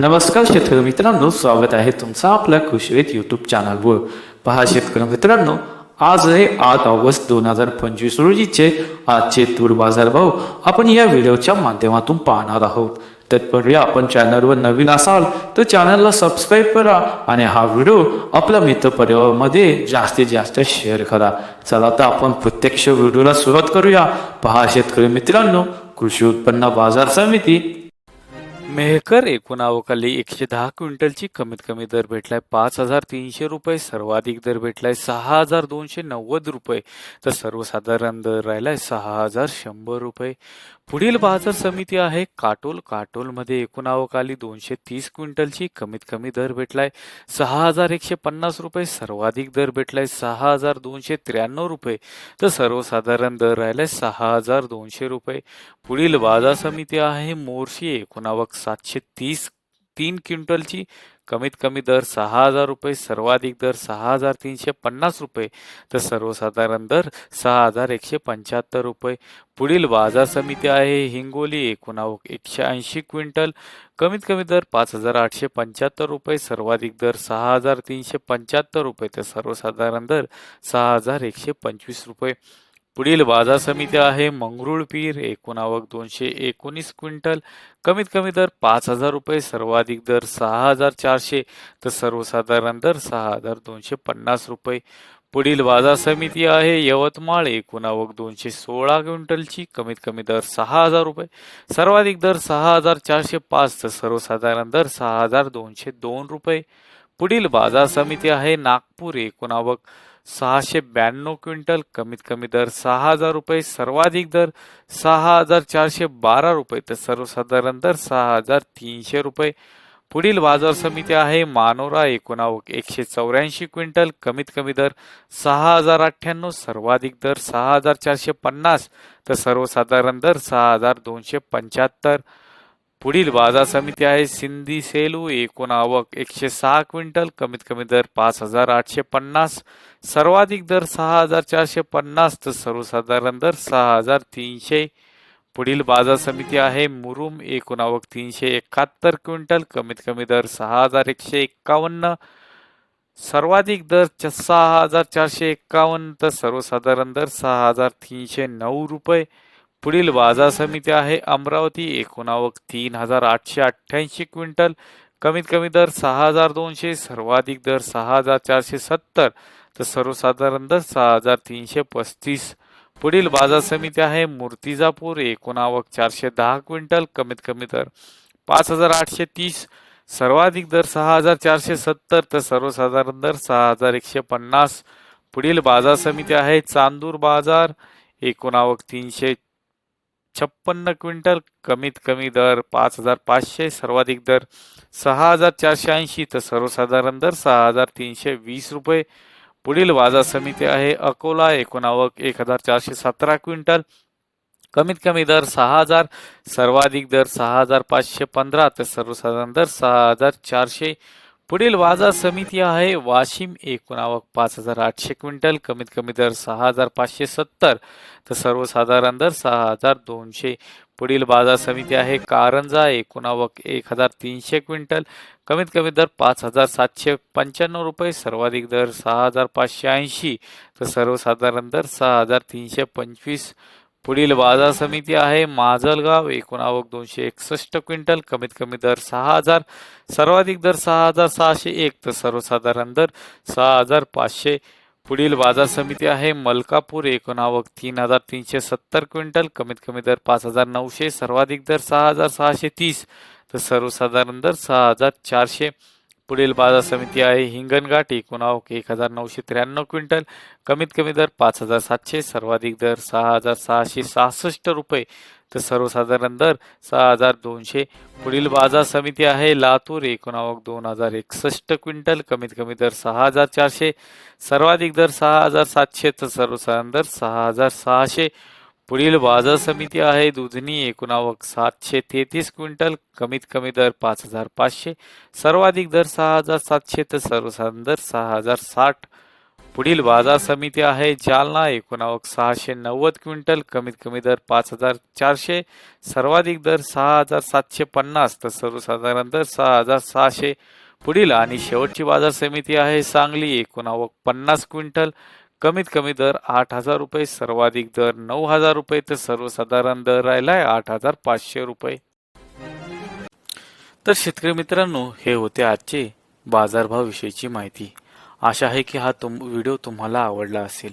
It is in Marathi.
नमस्कार शेतकरी मित्रांनो स्वागत आहे तुमचं आपल्या कृषीवेद युट्यूब चॅनलवर पहा शेतकरी मित्रांनो आज आहे आठ ऑगस्ट दोन हजार पंचवीस रोजीचे आजचे तूर बाजार भाव. आपण या व्हिडिओच्या माध्यमातून पाहणार आहोत. तत्पूर्वी आपण चॅनलवर नवीन असाल तर चॅनलला सबस्क्राईब करा आणि हा व्हिडिओ आपल्या मित्र परिवारामध्ये जास्तीत जास्त शेअर करा. चला तर आपण प्रत्यक्ष व्हिडिओला सुरुवात करूया. पहा शेतकरी मित्रांनो कृषी उत्पन्न बाजार समिती मेहकर एकूणावकाली एकशे दहा क्विंटलची कमीत कमी दर भेटलाय पाच हजार तीनशे रुपये सर्वाधिक दर भेटलाय सहा हजार दोनशे नव्वद रुपये. तर सर्वसाधारण दर राहिलाय सहा हजार शंभर रुपये. पुढील बाजार समिती आहे काटोल. काटोलमध्ये एकूणावकाली दोनशे तीस क्विंटलची कमीत कमी दर भेटलाय सहा हजार एकशे पन्नास रुपये सर्वाधिक दर भेटलाय सहा हजार दोनशे त्र्याण्णव रुपये. तर सर्वसाधारण दर राहिलाय सहा हजार दोनशे रुपये. पुढील बाजार समिती आहे मोर्शी एकूणावक सातशे तीस तीन क्विंटलची कमीत कमी दर सहा हजार रुपये सर्वाधिक दर सहा हजार तीनशे पन्नास रुपये. तर सर्वसाधारण दर सहा हजार एकशे पंच्याहत्तर रुपये. पुढील बाजार समिती आहे हिंगोली एकोणावक एकशे ऐंशी क्विंटल. कमीत कमी दर पाच हजार आठशे पंच्याहत्तर रुपये सर्वाधिक दर सहा हजार तीनशे पंच्याहत्तर रुपये. तर सर्वसाधारण दर सहा हजार एकशे पंचवीस रुपये. पुढील बाजार समिती आहे. मंगरुळपीर एकोणावक दोनशे एकोणीस क्विंटल. कमीत कमी दर पाच हजार रुपये सर्वाधिक दर सहा हजार चारशे. तर सर्वसाधारण दर सहा हजार दोनशे पन्नास रुपये. पुढील बाजार समिती आहे. यवतमाळ एकोणावक दोनशे सोळा क्विंटलची. कमीत कमी दर सहा हजार रुपये. सर्वाधिक दर सहा हजार चारशे पाच. तर सर्वसाधारण दर सहा हजार दोनशे दोन रुपये. पुढील बाजार समिती आहे. नागपूर एकोणावक सहाशे ब्याण्णव क्विंटल कमीत कमी दर सहा हजार रुपये सर्वाधिक दर सहा हजार चारशे बारा रुपये. तर सर्वसाधारण दर सहा हजार तीनशे रुपये. पुढील बाजार समिती आहे मानोरा एकोणावक एकशे चौऱ्याऐंशी क्विंटल कमीत कमी दर सहा हजार अठ्ठ्याण्णव सर्वाधिक दर सहा हजार चारशे पन्नास. तर सर्वसाधारण दर सहा हजार दोनशे पंच्याहत्तर. पुढील बाजार समिती आहे सिंधी सेलू एकूण आवक एकशे सहा क्विंटल कमीत कमी दर पाच हजार आठशे पन्नास सर्वाधिक दर सहा हजार चारशे पन्नास तर सर्वसाधारण दर सहा हजार तीनशे. पुढील बाजार समिती आहे मुरुम एकूण आवक तीनशे एकाहत्तर क्विंटल कमीत कमी दर सहा हजार एकशे एक्कावन्न सर्वाधिक दर च- सहा हजार चारशे एक्कावन्न तर सर्वसाधारण दर सहा हजार तीनशे नऊ रुपये. पुढील बाजार समिती आहे. अमरावती एकोणावक तीन हजार आठशे अठ्ठ्याऐंशी क्विंटल. कमीत कमी दर सहा हजार दोनशे सर्वाधिक दर सहा हजार चारशे सत्तर. तर सर्वसाधारण दर सहा हजार तीनशे पस्तीस. पुढील बाजार समिती आहे मूर्तिजापूर एकोणावक चारशे दहा क्विंटल. कमीत कमी दर पाच हजार आठशे तीस. सर्वाधिक दर सहा हजार चारशे सत्तर. तर सर्वसाधारण दर सहा हजार एकशे पन्नास. पुढील बाजार समिती आहे चांदूर बाजार एकोणावक तीनशे छप्पन्न क्विंटल कमीत कमी दर पाच हजार पाचशे सर्वाधिक दर सहा हजार चारशे ऐंशी तर सर्वसाधारण दर सहा हजार तीनशे वीस रुपये. पुढील बाजार समिती आहे अकोला एकोणावक एक हजार चारशे सतरा क्विंटल. कमीत कमी दर सहा हजार सर्वाधिक दर सहा हजार पाचशे पंधरा तर सर्वसाधारण दर सहा हजार चारशे पुढील बाजार समिती आहे. वाशिम एकोणावक पाच हजार आठशे क्विंटल कमीत कमी दर सहा हजार पाचशे सत्तर तर सर्वसाधारण दर सहा हजार दोनशे. पुढील बाजार समिती आहे. कारंजा एकोणावक एक हजार तीनशे क्विंटल कमीत कमी दर पाच हजार सातशे पंच्याण्णव रुपये सर्वाधिक दर सहा हजार पाचशे ऐंशी तर सर्वसाधारण दर सहा हजार तीनशे पंचवीस पुढील बाजार समिती आहे. माजलगाव एकूण आवक दोनशे एकसष्ट क्विंटल. कमीत कमी दर सहा हजार सर्वाधिक दर सहा हजार सहाशे एक तर सर्वसाधारण दर सहा हजार पाचशे. पुढील बाजार समिती आहे. मलकापूर एकूण आवक तीन हजार तीनशे सत्तर क्विंटल. कमीत कमी दर पाच हजार नऊशे सर्वाधिक दर सहा हजार सहाशे तीस. तर सर्वसाधारण दर सहा हजार चारशे. पुढील बाजार समिती आहे हिंगणघाट. एकोणावक एक हजार नऊशे त्र्याण्णव क्विंटल कमीत कमी दर पाच हजार सातशे सर्वाधिक दर सहा हजार सहाशे सहासष्ट रुपये. तर सर्वसाधारण दर सहा हजार दोनशे. पुढील बाजार समिती आहे लातूर. एकोणावक दोन हजार एकसष्ट क्विंटल कमीत कमी दर सहा हजार चारशे. सर्वाधिक दर सहा हजार सातशे तर सर्वसाधारण दर सहा हजार सहाशे. पुढील बाजार समिती आहे. दुधनी एकूणावक सातशे तेहतीस क्विंटल कमीत कमी दर पाच हजार पाचशे सर्वाधिक दर सहा हजार सातशे तर सर्वसाधारण दर सहा हजार साठ. पुढील बाजार समिती आहे. जालना एकूण आवक सहाशे नव्वद क्विंटल कमीत कमी दर पाच हजार चारशे सर्वाधिक दर सहा हजार सातशे पन्नास तर सर्वसाधारण दर सहा हजार सहाशे. पुढील आणि शेवटची बाजार समिती आहे. सांगली एकूण आवक पन्नास क्विंटल कमीत कमी दर आठ हजार रुपये सर्वाधिक दर नऊ हजार रुपये तर सर्वसाधारण दर राहिलाय आठ हजार पाचशे रुपये. तर शेतकरी मित्रांनो हे होते आजचे बाजारभाव विषयीची माहिती. आशा आहे की हा तुम व्हिडिओ तुम्हाला आवडला असेल.